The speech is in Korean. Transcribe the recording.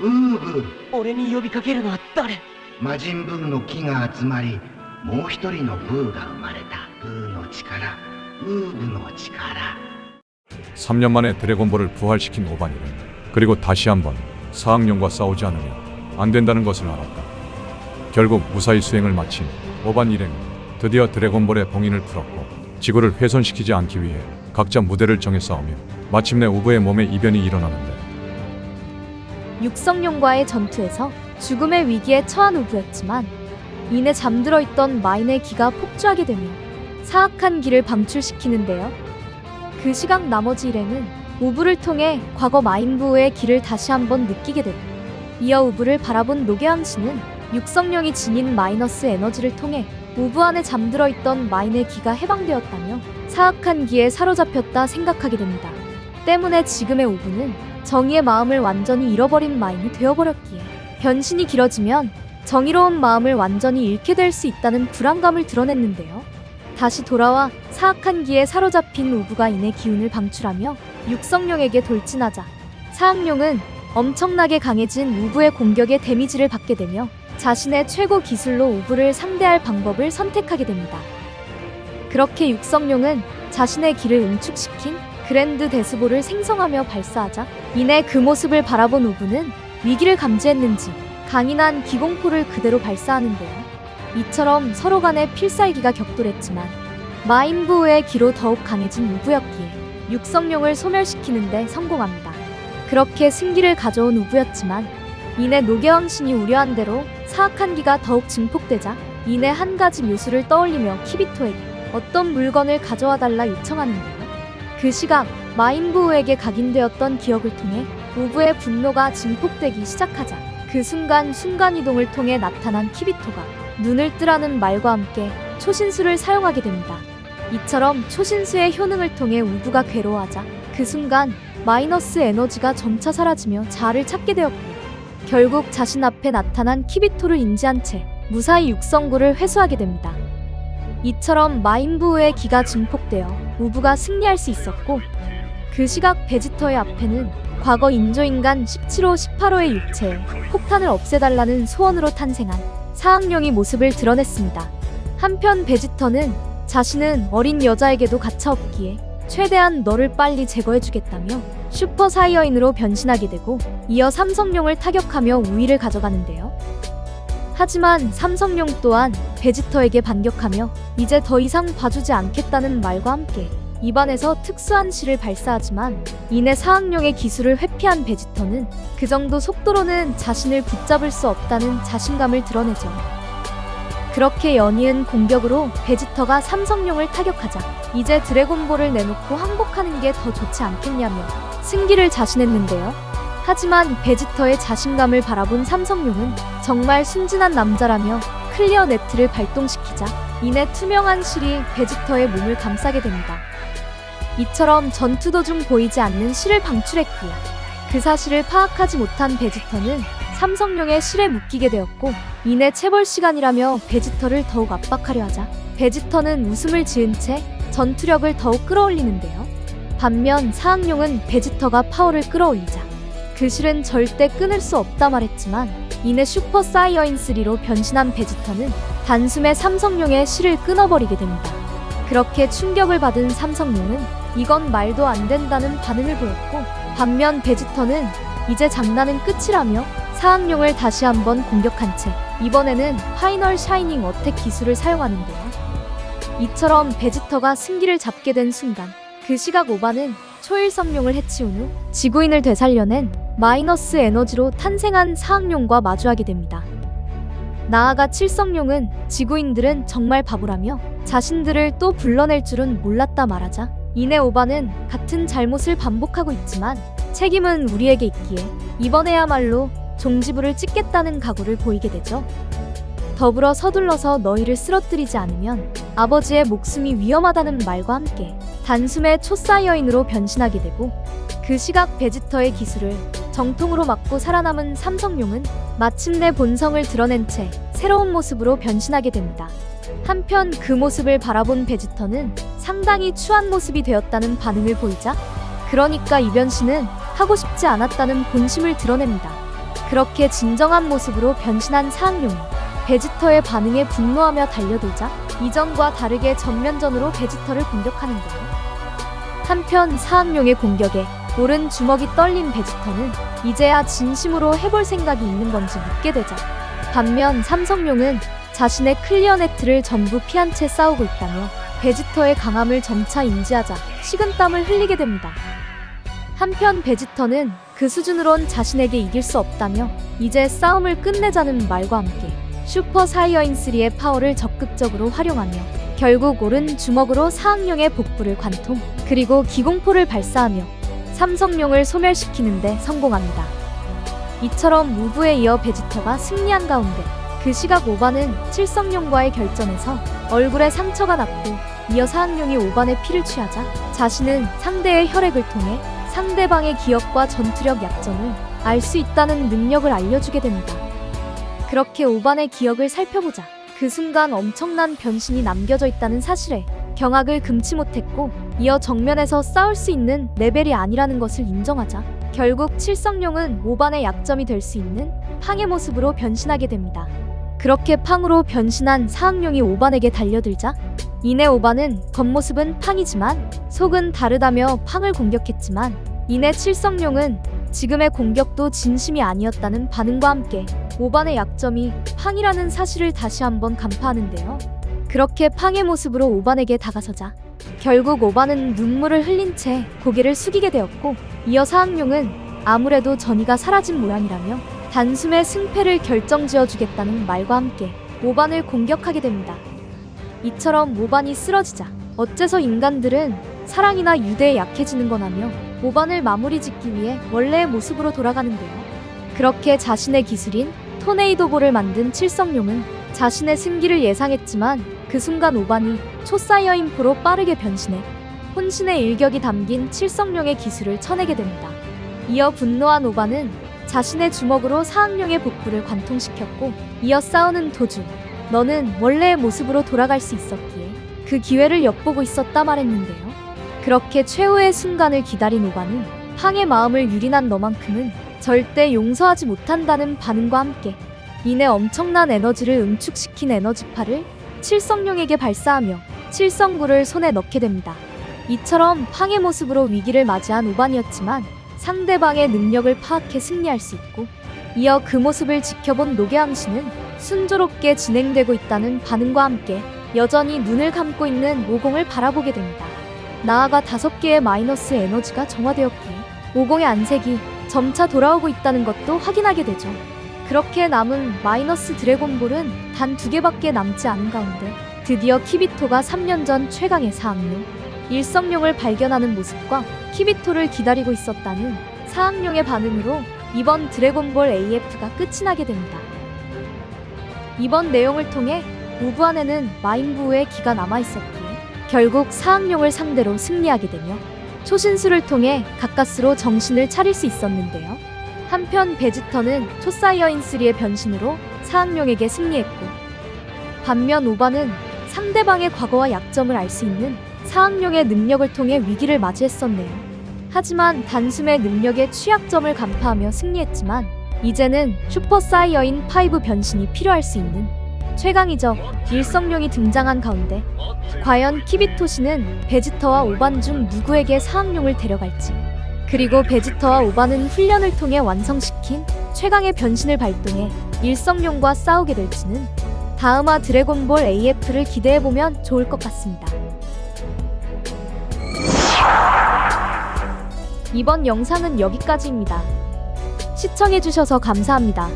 ウーブ俺に呼びかけるのは誰魔人ブーの木が集まりもう一人のブーが生まれたブーの力ウーブの力 3년 만에 드래곤볼을 부활시킨 오반이는 그리고 다시 한번 사악령과 싸우지 않으면 안 된다는 것을 알았다. 결국 무사히 수행을 마친 오반 일행은 드디어 드래곤볼의 봉인을 풀었고 지구를 훼손시키지 않기 위해 각자 무대를 정해 싸우며 마침내 우브의 몸에 이변이 일어나는데 육성룡과의 전투에서 죽음의 위기에 처한 우부였지만 이내 잠들어 있던 마인의 기가 폭주하게 되며 사악한 기를 방출시키는데요. 그 시각 나머지 일행은 우부를 통해 과거 마인부의 기를 다시 한번 느끼게 되고 이어 우부를 바라본 노계왕 씨는 육성룡이 지닌 마이너스 에너지를 통해 우부 안에 잠들어 있던 마인의 기가 해방되었다며 사악한 기에 사로잡혔다 생각하게 됩니다. 때문에 지금의 우부는 정의의 마음을 완전히 잃어버린 마인이 되어버렸기에 변신이 길어지면 정의로운 마음을 완전히 잃게 될 수 있다는 불안감을 드러냈는데요. 다시 돌아와 사악한 기에 사로잡힌 우부가 인의 기운을 방출하며 육성룡에게 돌진하자 사악룡은 엄청나게 강해진 우부의 공격에 데미지를 받게 되며 자신의 최고 기술로 우부를 상대할 방법을 선택하게 됩니다. 그렇게 육성룡은 자신의 기를 응축시킨 그랜드 데스볼을 생성하며 발사하자 이내 그 모습을 바라본 우부는 위기를 감지했는지 강인한 기공포를 그대로 발사하는데요. 이처럼 서로 간의 필살기가 격돌했지만 마인부의 기로 더욱 강해진 우부였기에 육성룡을 소멸시키는데 성공합니다. 그렇게 승기를 가져온 우부였지만 이내 노계왕 신이 우려한 대로 사악한 기가 더욱 증폭되자 이내 한 가지 묘수를 떠올리며 키비토에게 어떤 물건을 가져와 달라 요청하는데요. 그 시각 마인부에게 각인되었던 기억을 통해 우부의 분노가 증폭되기 시작하자 그 순간 순간이동을 통해 나타난 키비토가 눈을 뜨라는 말과 함께 초신수를 사용하게 됩니다. 이처럼 초신수의 효능을 통해 우부가 괴로워하자 그 순간 마이너스 에너지가 점차 사라지며 자아를 찾게 되었고 결국 자신 앞에 나타난 키비토를 인지한 채 무사히 육성구를 회수하게 됩니다. 이처럼 마인부의 기가 증폭되어 우부가 승리할 수 있었고 그 시각 베지터의 앞에는 과거 인조인간 17호 18호의 육체에 폭탄을 없애달라는 소원으로 탄생한 사악령이 모습을 드러냈습니다. 한편 베지터는 자신은 어린 여자에게도 가차없기에 최대한 너를 빨리 제거해주겠다며 슈퍼 사이어인으로 변신하게 되고 이어 삼성룡을 타격하며 우위를 가져가는데요. 하지만 삼성룡 또한 베지터에게 반격하며 이제 더 이상 봐주지 않겠다는 말과 함께 입안에서 특수한 실을 발사하지만 이내 사악령의 기술을 회피한 베지터는 그 정도 속도로는 자신을 붙잡을 수 없다는 자신감을 드러내죠. 그렇게 연이은 공격으로 베지터가 삼성룡을 타격하자 이제 드래곤볼을 내놓고 항복하는 게 더 좋지 않겠냐며 승기를 자신했는데요. 하지만 베지터의 자신감을 바라본 삼성룡은 정말 순진한 남자라며 클리어 네트를 발동시키자 이내 투명한 실이 베지터의 몸을 감싸게 됩니다. 이처럼 전투 도중 보이지 않는 실을 방출했고요. 그 사실을 파악하지 못한 베지터는 삼성룡의 실에 묶이게 되었고 이내 체벌 시간이라며 베지터를 더욱 압박하려 하자 베지터는 웃음을 지은 채 전투력을 더욱 끌어올리는데요. 반면 사악룡은 베지터가 파워를 끌어올리자 그 실은 절대 끊을 수 없다 말했지만 이내 슈퍼 사이어인 3로 변신한 베지터는 단숨에 삼성룡의 실을 끊어버리게 됩니다. 그렇게 충격을 받은 삼성룡은 이건 말도 안 된다는 반응을 보였고 반면 베지터는 이제 장난은 끝이라며 사악룡을 다시 한번 공격한 채 이번에는 파이널 샤이닝 어택 기술을 사용하는데요. 이처럼 베지터가 승기를 잡게 된 순간 그 시각 오바는 초일성룡을 해치운 후 지구인을 되살려낸 마이너스 에너지로 탄생한 사악룡과 마주하게 됩니다. 나아가 칠성룡은 지구인들은 정말 바보라며 자신들을 또 불러낼 줄은 몰랐다 말하자 이내 오바는 같은 잘못을 반복하고 있지만 책임은 우리에게 있기에 이번에야말로 종지부를 찍겠다는 각오를 보이게 되죠. 더불어 서둘러서 너희를 쓰러뜨리지 않으면 아버지의 목숨이 위험하다는 말과 함께 단숨에 초사이어인으로 변신하게 되고 그 시각 베지터의 기술을 정통으로 맞고 살아남은 삼성룡은 마침내 본성을 드러낸 채 새로운 모습으로 변신하게 됩니다. 한편 그 모습을 바라본 베지터는 상당히 추한 모습이 되었다는 반응을 보이자 그러니까 이 변신은 하고 싶지 않았다는 본심을 드러냅니다. 그렇게 진정한 모습으로 변신한 사학용이 베지터의 반응에 분노하며 달려들자 이전과 다르게 전면전으로 베지터를 공격하는데요. 한편 사학용의 공격에 오른 주먹이 떨린 베지터는 이제야 진심으로 해볼 생각이 있는 건지 묻게 되자 반면 삼성용은 자신의 클리어 네트를 전부 피한 채 싸우고 있다며 베지터의 강함을 점차 인지하자 식은땀을 흘리게 됩니다. 한편 베지터는 그 수준으론 자신에게 이길 수 없다며 이제 싸움을 끝내자는 말과 함께 슈퍼 사이어인 3의 파워를 적극적으로 활용하며 결국 오른 주먹으로 사학용의 복부를 관통 그리고 기공포를 발사하며 삼성용을 소멸시키는데 성공합니다. 이처럼 무브에 이어 베지터가 승리한 가운데 그 시각 오반은 칠성용과의 결전에서 얼굴에 상처가 났고 이어 사학용이 오반의 피를 취하자 자신은 상대의 혈액을 통해 상대방의 기억과 전투력 약점을 알 수 있다는 능력을 알려주게 됩니다. 그렇게 오반의 기억을 살펴보자 그 순간 엄청난 변신이 남겨져 있다는 사실에 경악을 금치 못했고 이어 정면에서 싸울 수 있는 레벨이 아니라는 것을 인정하자 결국 칠성용은 오반의 약점이 될 수 있는 팡의 모습으로 변신하게 됩니다. 그렇게 팡으로 변신한 사학용이 오반에게 달려들자 이내 오반은 겉모습은 팡이지만 속은 다르다며 팡을 공격했지만 이내 칠성용은 지금의 공격도 진심이 아니었다는 반응과 함께 오반의 약점이 팡이라는 사실을 다시 한번 간파하는데요. 그렇게 팡의 모습으로 오반에게 다가서자 결국 오반은 눈물을 흘린 채 고개를 숙이게 되었고 이어 사학용은 아무래도 전이가 사라진 모양이라며 단숨에 승패를 결정지어 주겠다는 말과 함께 오반을 공격하게 됩니다. 이처럼 오반이 쓰러지자 어째서 인간들은 사랑이나 유대에 약해지는 거냐며 오반을 마무리 짓기 위해 원래의 모습으로 돌아가는데요. 그렇게 자신의 기술인 토네이도볼을 만든 칠성용은 자신의 승기를 예상했지만 그 순간 오반이 초사이어 인프로 빠르게 변신해 혼신의 일격이 담긴 칠성용의 기술을 쳐내게 됩니다. 이어 분노한 오반은 자신의 주먹으로 사학용의 복부를 관통시켰고 이어 싸우는 도중 너는 원래의 모습으로 돌아갈 수 있었기에 그 기회를 엿보고 있었다 말했는데요. 그렇게 최후의 순간을 기다린 오반은 팡의 마음을 유린한 너만큼은 절대 용서하지 못한다는 반응과 함께 이내 엄청난 에너지를 응축시킨 에너지파를 칠성용에게 발사하며 칠성구를 손에 넣게 됩니다. 이처럼 팡의 모습으로 위기를 맞이한 오반이었지만 상대방의 능력을 파악해 승리할 수 있고 이어 그 모습을 지켜본 노계왕 씨는 순조롭게 진행되고 있다는 반응과 함께 여전히 눈을 감고 있는 오공을 바라보게 됩니다. 나아가 다섯 개의 마이너스 에너지가 정화되었기에 오공의 안색이 점차 돌아오고 있다는 것도 확인하게 되죠. 그렇게 남은 마이너스 드래곤볼은 단 두 개밖에 남지 않은 가운데 드디어 키비토가 3년 전 최강의 사학용 일성용을 발견하는 모습과 키비토를 기다리고 있었다는 사학용의 반응으로 이번 드래곤볼 AF가 끝이 나게 됩니다. 이번 내용을 통해 우부 안에는 마인부의 기가 남아 있었기에 결국 사학용을 상대로 승리하게 되며 초신수를 통해 가까스로 정신을 차릴 수 있었는데요. 한편 베지터는 초사이어인 3의 변신으로 사학용에게 승리했고 반면 오바는 상대방의 과거와 약점을 알 수 있는 사학용의 능력을 통해 위기를 맞이했었네요. 하지만 단숨에 능력의 취약점을 간파하며 승리했지만 이제는 슈퍼 사이어인 5 변신이 필요할 수 있는 최강이죠. 일성룡이 등장한 가운데 과연 키비토시는 베지터와 오반 중 누구에게 사학용을 데려갈지 그리고 베지터와 오반은 훈련을 통해 완성시킨 최강의 변신을 발동해 일성룡과 싸우게 될지는 다음화 드래곤볼 AF를 기대해보면 좋을 것 같습니다. 이번 영상은 여기까지입니다. 시청해주셔서 감사합니다.